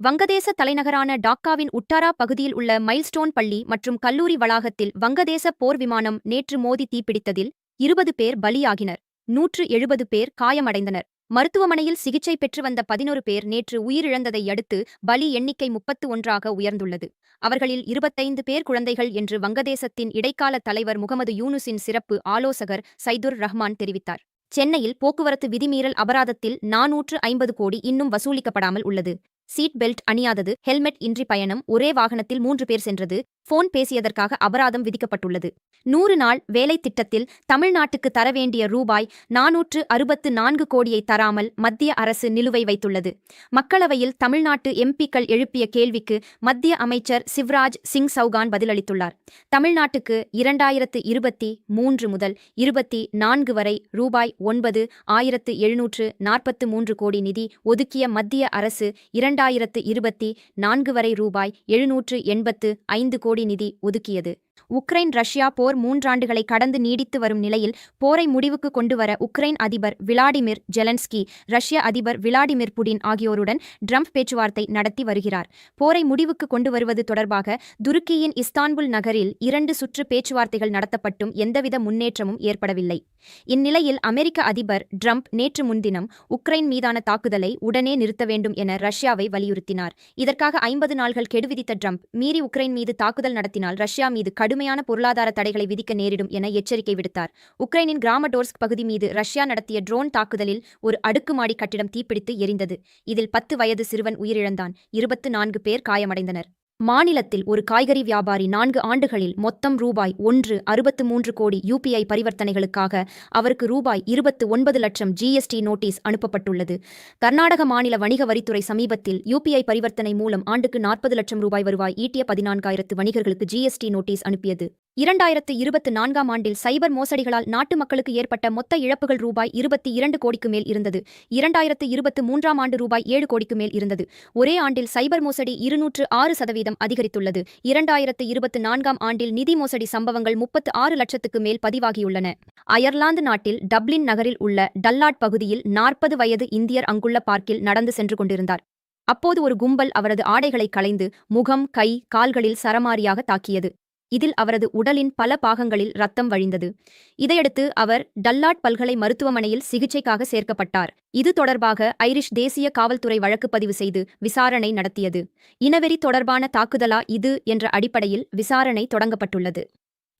வங்கதேச தலைநகரான டாக்காவின் உட்டாரா பகுதியில் உள்ள மைல்ஸ்டோன் பள்ளி மற்றும் கல்லூரி வளாகத்தில் வங்கதேச போர் விமானம் நேற்று மோதி தீப்பிடித்ததில் இருபது பேர் பலியாகினர். நூற்று எழுபது பேர் காயமடைந்தனர். மருத்துவமனையில் சிகிச்சை பெற்று வந்த பதினொரு பேர் நேற்று உயிரிழந்ததை அடுத்து பலி எண்ணிக்கை முப்பத்து ஒன்றாக உயர்ந்துள்ளது. அவர்களில் இருபத்தைந்து பேர் குழந்தைகள் என்று வங்கதேசத்தின் இடைக்கால தலைவர் முகமது யூனுஸின் சிறப்பு ஆலோசகர் சைதுர் ரஹ்மான் தெரிவித்தார். சென்னையில் போக்குவரத்து விதிமீறல் அபராதத்தில் நாநூற்று ஐம்பது கோடி இன்னும் வசூலிக்கப்படாமல் உள்ளது. சீட் பெல்ட் அணியாதது ஹெல்மெட் இன்றி பயணம் ஒரே வாகனத்தில் மூன்று பேர் சென்றது போன் பேசியதற்காக அபராதம் விதிக்கப்பட்டுள்ளது. நூறு நாள் வேலை திட்டத்தில் தமிழ்நாட்டுக்கு தர வேண்டிய ரூபாய் நாநூற்று அறுபத்து நான்கு கோடியை தராமல் மத்திய அரசு நிலுவை வைத்துள்ளது. மக்களவையில் தமிழ்நாட்டு எம்பிக்கள் எழுப்பிய கேள்விக்கு மத்திய அமைச்சர் சிவராஜ் சிங் சௌகான் பதிலளித்துள்ளார். தமிழ்நாட்டுக்கு இரண்டாயிரத்து இருபத்தி மூன்று முதல் இருபத்தி நான்கு வரை ரூபாய் ஒன்பது ஆயிரத்து எழுநூற்று நாற்பத்து மூன்று கோடி நிதி ஒதுக்கிய மத்திய அரசு இரண்டாயிரத்து இருபத்தி நான்கு வரை ரூபாய் எழுநூற்று எண்பத்து ஐந்து கோடி நிதி ஒதுக்கியது. உக்ரைன் ரஷ்யா போர் மூன்றாண்டுகளை கடந்து நீடித்து வரும் நிலையில் போரை முடிவுக்கு கொண்டுவர உக்ரைன் அதிபர் விளாடிமிர் ஜெலன்ஸ்கி ரஷ்ய அதிபர் விளாடிமிர் புடின் ஆகியோருடன் ட்ரம்ப் பேச்சுவார்த்தை நடத்தி வருகிறார். போரை முடிவுக்கு கொண்டு வருவது தொடர்பாக துருக்கியின் இஸ்தான்புல் நகரில் இரண்டு சுற்று பேச்சுவார்த்தைகள் நடத்தப்பட்டும் எந்தவித முன்னேற்றமும் ஏற்படவில்லை. இந்நிலையில் அமெரிக்க அதிபர் ட்ரம்ப் நேற்று முன்தினம் உக்ரைன் மீதான தாக்குதலை உடனே நிறுத்த வேண்டும் என ரஷ்யாவை வலியுறுத்தினார். இதற்காக ஐம்பது நாள்கள் கெடு விதித்த ட்ரம்ப் மீறி உக்ரைன் மீது தாக்குதல் நடத்தினால் ரஷ்யா மீது கடுமையான பொருளாதார தடைகளை விதிக்க நேரிடும் என எச்சரிக்கை விடுத்தார். உக்ரைனின் கிராமடோர்ஸ்க் பகுதி மீது ரஷ்யா நடத்திய ட்ரோன் தாக்குதலில் ஒரு அடுக்குமாடி கட்டிடம் தீப்பிடித்து எரிந்தது. இதில் பத்து வயது சிறுவன் உயிரிழந்தான். இருபத்து நான்கு பேர் காயமடைந்தனர். மாநிலத்தில் ஒரு காய்கறி வியாபாரி நான்கு ஆண்டுகளில் மொத்தம் ரூபாய் ஒன்று அறுபத்து மூன்று கோடி யுபிஐ பரிவர்த்தனைகளுக்காக அவருக்கு ரூபாய் இருபத்து ஒன்பது லட்சம் ஜிஎஸ்டி நோட்டீஸ் அனுப்பப்பட்டுள்ளது. கர்நாடக மாநில வணிக வரித்துறை சமீபத்தில் யுபிஐ பரிவர்த்தனை மூலம் ஆண்டுக்கு நாற்பது லட்சம் ரூபாய் வருவாய் ஈட்டிய பதினான்காயிரத்து வணிகர்களுக்கு ஜிஎஸ்டி நோட்டீஸ் அனுப்பியது. இரண்டாயிரத்து இருபத்து நான்காம் ஆண்டில் சைபர் மோசடிகளால் நாட்டு மக்களுக்கு ஏற்பட்ட மொத்த இழப்புகள் ரூபாய் இருபத்தி இரண்டு கோடிக்கு மேல் இருந்தது. இரண்டாயிரத்து இருபத்து மூன்றாம் ஆண்டு ரூபாய் ஏழு கோடிக்கு மேல் இருந்தது. ஒரே ஆண்டில் சைபர் மோசடி இருநூற்று ஆறு சதவீதம் அதிகரித்துள்ளது. இரண்டாயிரத்து இருபத்து நான்காம் ஆண்டில் நிதி மோசடி சம்பவங்கள் முப்பத்து ஆறு லட்சத்துக்கு மேல் பதிவாகியுள்ளன. அயர்லாந்து நாட்டில் டப்ளின் நகரில் உள்ள டல்லாட் பகுதியில் நாற்பது வயது இந்தியர் அங்குள்ள பார்க்கில் நடந்து சென்று கொண்டிருந்தார். அப்போது ஒரு கும்பல் அவரது ஆடைகளை களைந்து முகம் கை கால்களில் சரமாரியாக தாக்கியது. இதில் அவரது உடலின் பல பாகங்களில் ரத்தம் வழிந்தது. இதையடுத்து அவர் டல்லாட் பல்கலை மருத்துவமனையில் சிகிச்சைக்காக சேர்க்கப்பட்டார். இது தொடர்பாக ஐரிஷ் தேசிய காவல்துறை வழக்கு பதிவு செய்து விசாரணை நடத்தியது. இனவெறி தொடர்பான தாக்குதலா இது என்ற அடிப்படையில் விசாரணை தொடங்கப்பட்டுள்ளது.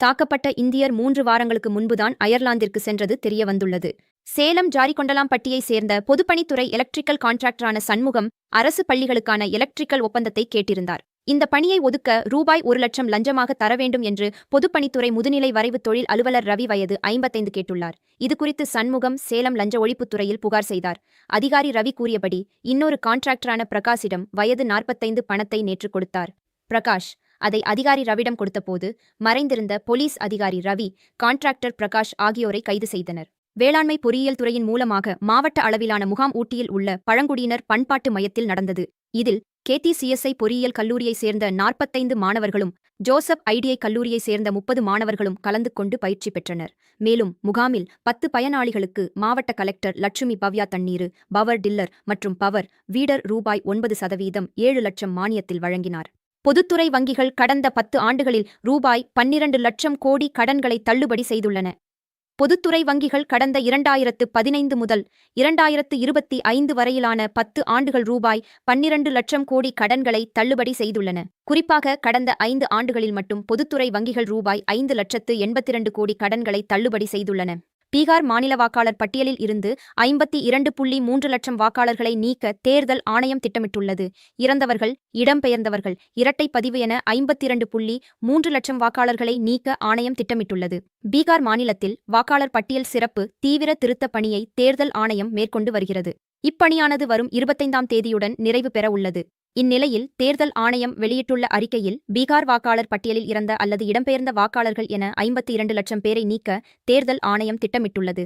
தாக்கப்பட்ட இந்தியர் மூன்று வாரங்களுக்கு முன்புதான் அயர்லாந்திற்கு சென்றது தெரியவந்துள்ளது. சேலம் ஜாரிகொண்டலாம்பட்டியை சேர்ந்த பொதுப்பணித்துறை எலக்ட்ரிக்கல் கான்ட்ராக்டரான சண்முகம் அரசு பள்ளிகளுக்கான எலக்ட்ரிக்கல் ஒப்பந்தத்தை கேட்டிருந்தார். இந்த பணியை ஒதுக்க ரூபாய் ஒரு லட்சம் லஞ்சமாக தர வேண்டும் என்று பொதுப்பணித்துறை முதுநிலை வரைவு தொழில் அலுவலர் ரவி வயது ஐம்பத்தைந்து கேட்டுள்ளார். இதுகுறித்து சண்முகம் சேலம் லஞ்ச ஒழிப்புத்துறையில் புகார் செய்தார். அதிகாரி ரவி கூறியபடி இன்னொரு கான்ட்ராக்டரான பிரகாஷிடம் வயது நாற்பத்தைந்து பணத்தை நேற்று கொடுத்தார். பிரகாஷ் அதை அதிகாரி ரவிடம் கொடுத்தபோது மறைந்திருந்த போலீஸ் அதிகாரி ரவி கான்ட்ராக்டர் பிரகாஷ் ஆகியோரை கைது செய்தனர். வேளாண்மை பொறியியல் துறையின் மூலமாக மாவட்ட அளவிலான முகாம் ஊட்டியில் உள்ள பழங்குடியினர் பண்பாட்டு மையத்தில் நடந்தது. இதில் கேடிசிஎஸ்ஐ பொறியியல் கல்லூரியைச் சேர்ந்த நாற்பத்தைந்து மாணவர்களும் ஜோசப் ஐடிஐ கல்லூரியைச் சேர்ந்த முப்பது மாணவர்களும் கலந்து கொண்டு பயிற்சி பெற்றனர். மேலும் முகாமில் பத்து பயனாளிகளுக்கு மாவட்ட கலெக்டர் லட்சுமி பவ்யா தண்ணீரு பவர் டில்லர் மற்றும் பவர் வீடர் ரூபாய் ஒன்பது சதவீதம் ஏழு லட்சம் மானியத்தில் வழங்கினார். பொதுத்துறை வங்கிகள் கடந்த பத்து ஆண்டுகளில் ரூபாய் பன்னிரண்டு லட்சம் கோடி கடன்களை தள்ளுபடி செய்துள்ளன. பொதுத்துறை வங்கிகள் கடந்த இரண்டாயிரத்து பதினைந்து முதல் இரண்டாயிரத்து இருபத்தி ஐந்து வரையிலான பத்து ஆண்டுகள் ரூபாய் பன்னிரண்டு லட்சம் கோடி கடன்களை தள்ளுபடி செய்துள்ளன. குறிப்பாக கடந்த ஐந்து ஆண்டுகளில் மட்டும் பொதுத்துறை வங்கிகள் ரூபாய் ஐந்து லட்சத்து எண்பத்திரண்டு கோடி கடன்களை தள்ளுபடி செய்துள்ளன. பீகார் மாநில வாக்காளர் பட்டியலில் இருந்து ஐம்பத்தி இரண்டு புள்ளி மூன்று லட்சம் வாக்காளர்களை நீக்க தேர்தல் ஆணையம் திட்டமிட்டுள்ளது. இறந்தவர்கள் இடம்பெயர்ந்தவர்கள் இரட்டை பதிவு என ஐம்பத்தி இரண்டு புள்ளி மூன்று லட்சம் வாக்காளர்களை நீக்க ஆணையம் திட்டமிட்டுள்ளது. பீகார் மாநிலத்தில் வாக்காளர் பட்டியல் சிறப்பு தீவிர திருத்தப் பணியை தேர்தல் ஆணையம் மேற்கொண்டு வருகிறது. இப்பணியானது வரும் இருபத்தைந்தாம் தேதியுடன் நிறைவு பெற உள்ளது இந்நிலையில் தேர்தல் ஆணையம் வெளியிட்டுள்ள அறிக்கையில் பீகார் வாக்காளர் பட்டியலில் இறந்த அல்லது இடம்பெயர்ந்த வாக்காளர்கள் என ஐம்பத்தி இரண்டு லட்சம் பேரை நீக்க தேர்தல் ஆணையம் திட்டமிட்டுள்ளது.